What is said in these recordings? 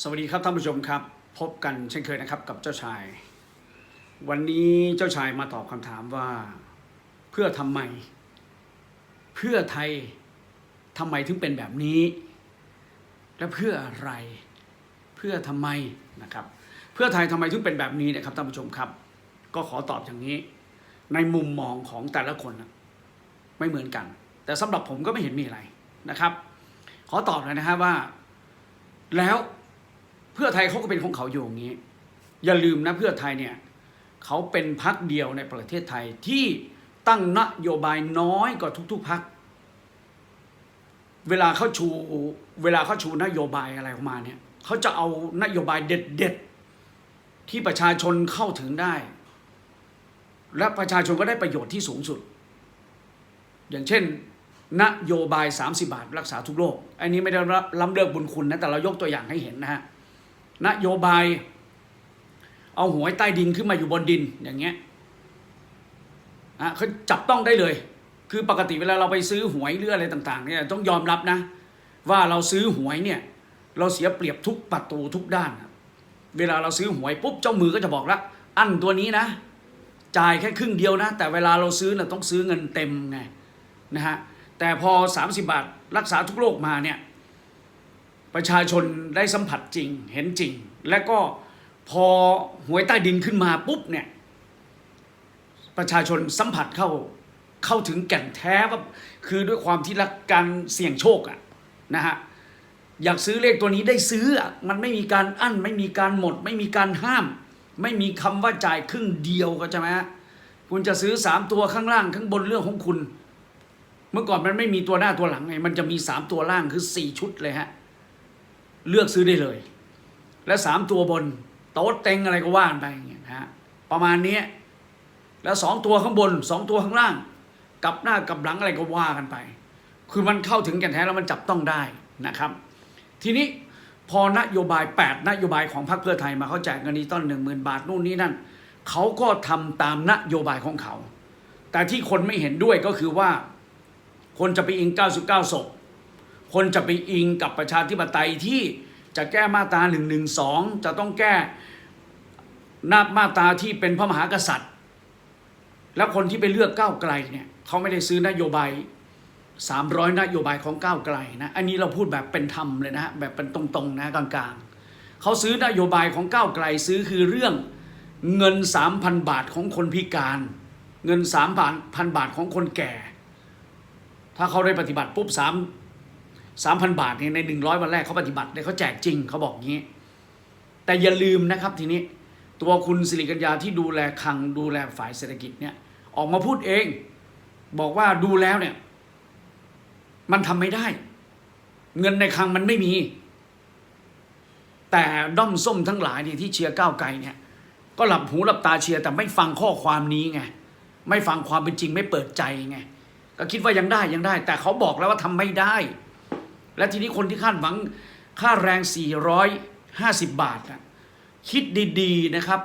สวัสดีครับท่านผู้ชมครับ พบกันเช่นเคยนะครับกับเจ้าชาย วันนี้เจ้าชายมาตอบคำถามว่า เพื่อทำไม เพื่อไทยทำไมถึงเป็นแบบนี้ และเพื่ออะไร เพื่อทำไมนะครับ เพื่อไทยทำไมถึงเป็นแบบนี้นะครับท่านผู้ชมครับ ก็ขอตอบอย่างนี้ ในมุมมองของแต่ละคนนะไม่เหมือนกัน แต่สำหรับผมก็ไม่เห็นมีอะไรนะครับ ขอตอบเลยนะครับว่า แล้ว เพื่อไทยเขาก็เป็นของเขาอยู่อย่างนี้ อย่าลืมนะเพื่อไทยเนี่ยเขาเป็นพักเดียวในประเทศไทยที่ตั้งนโยบายน้อยกว่าทุก ๆพักเวลาเขาชูเวลาเขาชูนโยบายอะไรออกมาเนี่ยเขาจะเอานโยบายเด็ดๆที่ประชาชนเข้าถึงได้ และประชาชนก็ได้ประโยชน์ที่สูงสุด อย่างเช่น นโยบาย 30 บาทรักษาทุกโรคอันนี้ไม่ได้ล้ำเลิกบุญคุณนะแต่เรายกตัวอย่างให้เห็นนะฮะ นโยบาย เอาหวยใต้ดินขึ้นมาอยู่บนดินอย่างเงี้ยอะเขาจับต้องได้เลย คือปกติเวลาเราไปซื้อหวยหรืออะไรต่างๆเนี่ยต้องยอมรับนะ ว่าเราซื้อหวยเนี่ย เราเสียเปรียบทุกประตูทุกด้าน เวลาเราซื้อหวยปุ๊บเจ้ามือก็จะบอกละอันตัวนี้นะ จ่ายแค่ครึ่งเดียวนะ แต่เวลาเราซื้อน่ะต้องซื้อเงินเต็มไงนะฮะแต่พอ 30 บาทรักษาทุกโรคมาเนี่ย ประชาชนได้สัมผัสจริงเห็นจริง และก็พอหวยใต้ดินขึ้นมาปุ๊บเนี่ยประชาชนสัมผัสเข้าเข้าถึงแก่นแท้ว่าคือด้วยความที่รักการเสี่ยงโชคอะนะฮะอยากซื้อเลขตัวนี้ได้ซื้ออะมันไม่มีการอั้น ไม่มีการหมด ไม่มีการห้าม ไม่มีคำว่าจ่ายครึ่งเดียวก็ใช่ไหมฮะคุณจะซื้อสามตัวข้างล่างข้างบนเรื่องของคุณ เมื่อก่อนมันไม่มีตัวหน้าตัวหลังไงมันจะมีสามตัวล่างคือสี่ชุดเลยฮะ เลือกซื้อได้เลย และสามตัวบน โต๊ดเต็งอะไรก็ว่ากันไปอย่างเงี้ยนะฮะประมาณนี้แล้วสองตัวข้างบนสองตัวข้างล่างกลับหน้ากลับหลังอะไรก็ว่ากันไป คือมันเข้าถึงแกันแท้แล้วมันจับต้องได้นะครับ ทีนี้พอนโยบาย 8 นโยบายของพรรคเพื่อไทยมาเขาแจกเงินนี้ต้นหนึ่งหมื่นบาทนู่นนี่นั่นเขาก็ทำตามนโยบายของเขา แต่ที่คนไม่เห็นด้วยก็คือว่า คนจะไปอิง 99ศพ คนจะไปอิงกับประชาธิปไตยที่จะแก้มาตรา1นึจะต้องแก้นามาตราที่เป็นพระมหากษัตริย์ แล้วคนที่ไปเลือกก้าวไกลเนี่ยเขาไม่ได้ซื้อนโยบาย 300 นโยบายของก้าวไกลนะอันนี้เราพูดแบบเป็นธรรมเลยนะแบบเป็นตรงๆนะกลางๆเขาซื้อนโยบายของก้าวไกลซื้อคือเรื่องเงิน 3,000 บาทของคนพิการ เงิน3,000บาทของคนแก่ ถ้าเขาได้ปฏิบัติปุ๊บสามสามพันบาทเนี่ยในหนึ่งร้อยวันแรกเขาปฏิบัติเนี่ยเขาแจกจริงเขาบอกงี้ แต่อย่าลืมนะครับทีนี้ตัวคุณสิริกัญญาที่ดูแลคลังดูแลฝ่ายเศรษฐกิจเนี่ยออกมาพูดเอง บอกว่าดูแล้วเนี่ย มันทำไม่ได้ เงินในคลังมันไม่มี แต่ด้อมส้มทั้งหลายเนี่ยที่เชียร์ก้าวไกลเนี่ย ก็หลับหูหลับตาเชียร์แต่ไม่ฟังข้อความนี้ไงไม่ฟังความเป็นจริงไม่เปิดใจไงก็คิดว่ายังได้ยังได้ แต่เขาบอกแล้วว่าทำไม่ได้ และทีนี้คนที่คาดหวังค่าแรง 450 บาทนะคิดดีๆนะครับ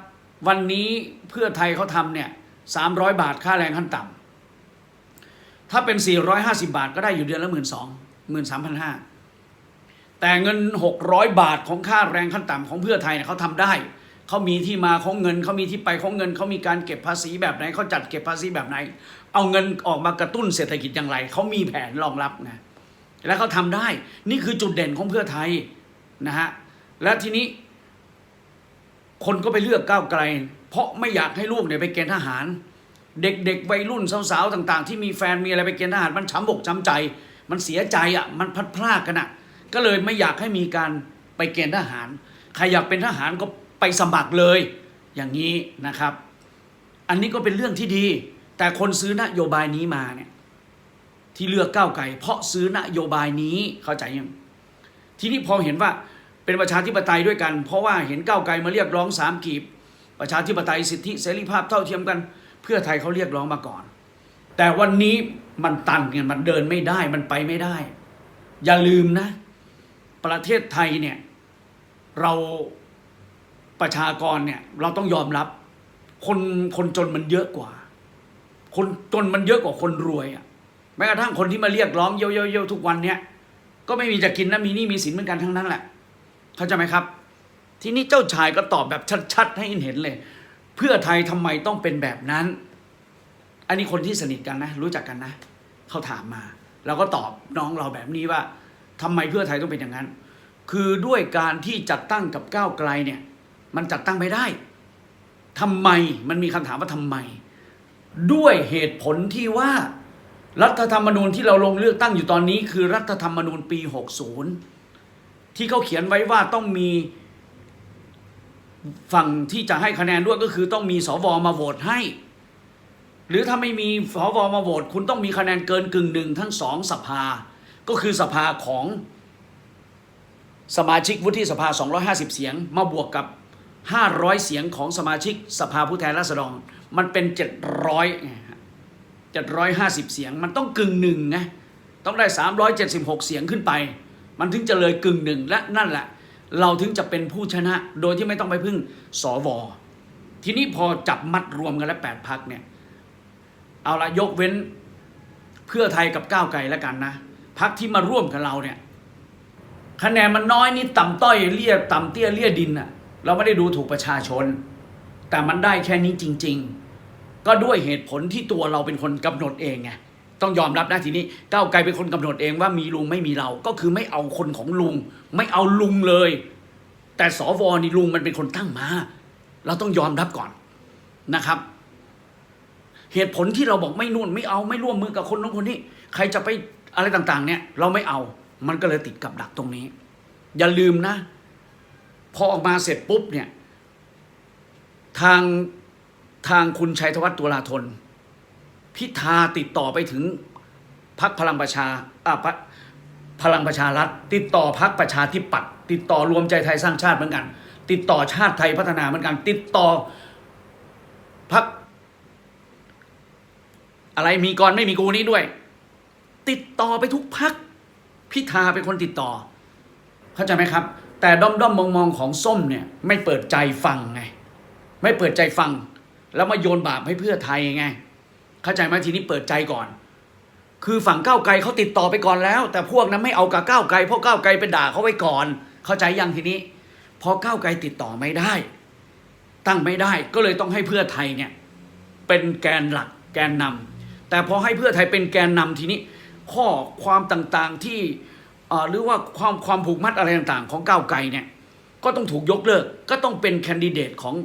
วันนี้เพื่อไทยเขาทำเนี่ย 300 บาทค่าแรงขั้นต่ำถ้าเป็น 450 บาทก็ได้อยู่เดือนละหมื่นสองหมื่นสามพันห้าแต่เงิน 600 บาทของค่าแรงขั้นต่ำของเพื่อไทยเนี่ยเขาทำได้เขามีที่มาของเงินเขามีที่ไปของเงินเขามีการเก็บภาษีแบบไหนเขาจัดเก็บภาษีแบบไหน เอาเงินออกมากระตุ้นเศรษฐกิจอย่างไรเขามีแผนรองรับนะ แล้วเขาทำได้ นี่คือจุดเด่นของเพื่อไทยนะฮะและทีนี้ คนก็ไปเลือกก้าวไกล เพราะไม่อยากให้ลูกเนี่ยไปเกณฑ์ทหาร เด็กๆวัยรุ่นสาวๆต่าง ๆ ที่มีแฟนมีอะไรไปเกณฑ์ทหารมันช้ำอกช้ำใจ มันเสียใจอะมันพัดพรากกันอะ ก็เลยไม่อยากให้มีการไปเกณฑ์ทหาร ใครอยากเป็นทหารก็ไปสมัครเลย อย่างนี้นะครับ อันนี้ก็เป็นเรื่องที่ดี แต่คนซื้อนโยบายนี้มาเนี่ย ที่เลือกก้าวไกลเพราะซื้อนโยบายนี้เข้าใจยังทีนี้พอเห็นว่าเป็นประชาธิปไตยด้วยกัน เพราะว่าเห็นก้าวไกลมาเรียกร้องสามกีบ ประชาธิปไตยสิทธิเสรีภาพเท่าเทียมกัน เพื่อไทยเขาเรียกร้องมาก่อน แต่วันนี้มันตันกันมันเดินไม่ได้มันไปไม่ได้ อย่าลืมนะ ประเทศไทยเนี่ยเราประชากรเนี่ยเราต้องยอมรับ คนคนจนมันเยอะกว่า คนจนมันเยอะกว่าคนรวยอะ แม้กระทั่งคนที่มาเรียกร้องเยอะๆๆทุกวันเนี้ยก็ไม่มีจะกินนะมีนี่มีสินเหมือนกันทั้งนั้นแหละ เข้าใจไหมครับ ทีนี้เจ้าชายก็ตอบแบบชัดๆ ให้เห็นเลย เพื่อไทยทำไมต้องเป็นแบบนั้น อันนี้คนที่สนิทกันนะ รู้จักกันนะเขาถามมาเราก็ตอบน้องเราแบบนี้ว่าทำไมเพื่อไทยต้องเป็นอย่างนั้น คือด้วยการที่จัดตั้งกับก้าวไกลเนี่ย มันจัดตั้งไม่ได้ทำไมมันมีคำถามว่าทำไม ด้วยเหตุผลที่ว่า รัฐธรรมนูญที่เราลงเลือกตั้งอยู่ตอนนี้คือรัฐธรรมนูญปี 60 ที่เขาเขียนไว้ว่าต้องมีฝั่งที่จะให้คะแนนด้วยก็คือต้องมีสวมาโหวตให้ หรือถ้าไม่มีสวมาโหวตคุณต้องมีคะแนนเกินกึ่งหนึ่งทั้งสองสภา ก็คือสภาของสมาชิกวุฒิสภา 250 เสียง มาบวกกับ 500 เสียงของสมาชิกสภาผู้แทนราษฎร มันเป็น 700 750 เสียง มันต้องกึ่งหนึ่งไงต้องได้ 376 เสียงขึ้นไป มันถึงจะเลยกึ่งหนึ่งและนั่นแหละ เราถึงจะเป็นผู้ชนะโดยที่ไม่ต้องไปพึ่งสวทีนี้พอจับมัดรวมกันแล้วแปดพักเนี่ยเอาละยกเว้นเพื่อไทยกับก้าวไกลแล้วกันนะพักที่มาร่วมกับเราเนี่ยคะแนนมันน้อยนิดต่ำต้อยเลี่ยต่ำเตี้ยเลี่ยดินน่ะเราไม่ได้ดูถูกประชาชน แต่มันได้แค่นี้จริง ๆ ก็ด้วยเหตุผลที่ตัวเราเป็นคนกำหนดเองไงต้องยอมรับนะทีนี้ก้าวไกลเป็นคนกำหนดเองว่ามีลุงไม่มีเรา ก็คือไม่เอาคนของลุง ไม่เอาลุงเลย แต่สวนี่ลุงมันเป็นคนตั้งมา เราต้องยอมรับก่อนนะครับ เหตุผลที่เราบอกไม่นู่นไม่เอาไม่ร่วมมือกับคนนู้นคนนี้ ใครจะไปอะไรต่างๆ เนี่ย เราไม่เอา มันก็เลยติดกับดักตรงนี้ อย่าลืมนะ พอออกมาเสร็จปุ๊บเนี่ย ทาง ทางคุณชัยธวัฒน์ตุลาธน พิธาติดต่อไปถึงพักพลังประชาอ่าพพลังประชารัฐ ติดต่อพักประชาธิปัตย์ติดต่อรวมใจไทยสร้างชาติเหมือนกัน ติดต่อชาติไทยพัฒนาเหมือนกัน ติดต่อพักอะไรมีกรไม่มีกูนี้ด้วย ติดต่อไปทุกพักพิธาเป็นคนติดต่อ เข้าใจไหมครับ แต่ด้อมด้อมมองมองของส้มเนี่ย ไม่เปิดใจฟังไง ไม่เปิดใจฟัง แล้วมาโยนบาปให้เพื่อไทยไง เข้าใจไหมทีนี้เปิดใจก่อน คือฝั่งก้าวไกลเขาติดต่อไปก่อนแล้ว แต่พวกนั้นไม่เอากับก้าวไกลเพราะก้าวไกลไปด่าเขาไว้ก่อน เข้าใจยังทีนี้ พอก้าวไกลติดต่อไม่ได้ ตั้งไม่ได้ก็เลยต้องให้เพื่อไทยเนี่ยเป็นแกนหลักแกนนำแต่พอให้เพื่อไทยเป็นแกนนำทีนี้ ข้อความต่างๆที่หรือว่าความความผูกมัดอะไรต่างๆ ของก้าวไกลเนี่ยก็ต้องถูกยกเลิกก็ต้องเป็นแคนดิเดตของ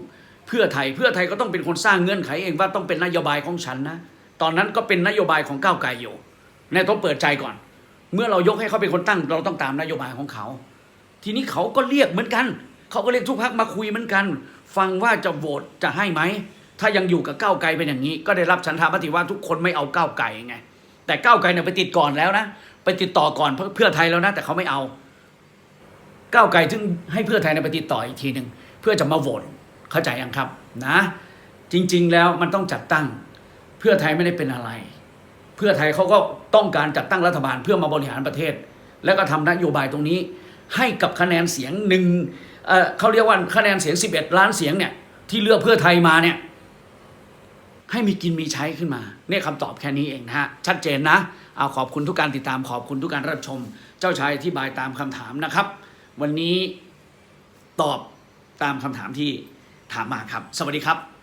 เพื่อไทยเพื่อไทยก็ต้องเป็นคนสร้างเงื่อนไขเองว่าต้องเป็นนโยบายของฉันนะตอนนั้นก็เป็นนโยบายของก้าวไกลอยู่ในต้องเปิดใจก่อน เมื่อเรายกให้เขาเป็นคนตั้ง เราต้องตามนโยบายของเขา ทีนี้เขาก็เรียกเหมือนกัน เขาก็เรียกทุกพักมาคุยเหมือนกัน ฟังว่าจะโหวตจะให้ไหมถ้ายังอยู่กับก้าวไกลเป็นอย่างนี้ ก็ได้รับฉันทามติว่าทุกคนไม่เอาก้าวไกลไงแต่ก้าวไกลเนี่ยไปติดก่อนแล้วนะไปติดต่อก่อนเพื่อไทยแล้วนะแต่เขาไม่เอาก้าวไกลถึงให้เพื่อไทยเนี่ยไปติดต่ออีกทีหนึ่งเพื่อจะมาโหวต เข้าใจยังครับนะ จริง ๆ แล้วมันต้องจัดตั้ง เพื่อไทยไม่ได้เป็นอะไร เพื่อไทยเขาก็ต้องการจัดตั้งรัฐบาลเพื่อมาบริหารประเทศ แล้วก็ทำนโยบายตรงนี้ ให้กับคะแนนเสียงหนึ่งเออเขาเรียกว่าคะแนนเสียง 11 ล้านเสียงเนี่ยที่เลือกเพื่อไทยมาเนี่ยให้มีกินมีใช้ขึ้นมา เนี่ยคำตอบแค่นี้เองนะฮะ ชัดเจนนะ เอาขอบคุณทุกการติดตามขอบคุณทุกการรับชม เจ้าชายอธิบายตามคำถามนะครับ วันนี้ตอบตามคำถามที่ ถามมาครับ สวัสดีครับ